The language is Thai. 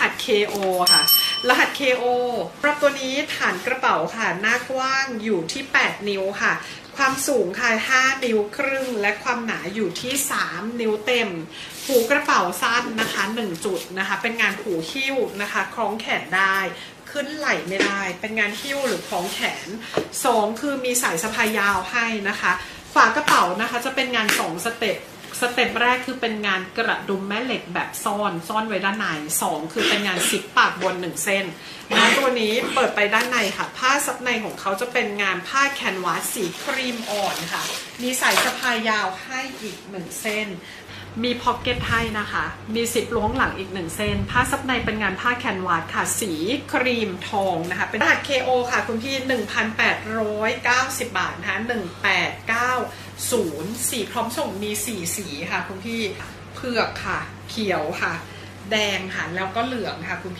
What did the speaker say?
หัส KO ค่ะ รหัส KO รับตัวนี้ฐานกระเป๋าค่ะ หน้ากว้างอยู่ที่ 8 นิ้วค่ะ ความสูงค่ะ 5 นิ้วครึ่ง และความหนาอยู่ที่ 3 นิ้วเต็ม หูกระเป๋าสั้นนะคะ 1 จุดนะคะ เป็นงานหูหิ้วนะคะ คล้องแขนได้ขึ้นไหล่ไม่ได้ เป็นงานหิ้วหรือคล้องแขน 2 คือมีสายสะพายยาวให้นะคะ ฝากระเป๋านะคะจะเป็นงาน 2 สเต็ป สเต็ปแรกคือเป็นงานกระดุมแม่เหล็กแบบซ่อน ซ่อนไว้ด้านในสองคือเป็นงานซิปปากบนหนึ่งเส้นนะตัวนี้เปิดไปด้านในค่ะ ผ้าซับในของเขาจะเป็นงานผ้าแคนวาสสีครีมอ่อนค่ะ มีสายสะพายยาวให้อีกหนึ่งเส้นมีพ็อกเก็ตให้นะคะ มีซิปล้วงหลังอีกหนึ่งเส้น ผ้าซับในเป็นงานผ้าแคนวาสค่ะ สีครีมทองนะคะ เป็นรหัส KO ค่ะ คุณพี่ 1,890 บาทนะคะ1890สีพร้อมส่งมี 4 สีค่ะคุณพี่เผือกค่ะ เขียวค่ะ แดงค่ะ แล้วก็เหลืองค่ะคุณพี่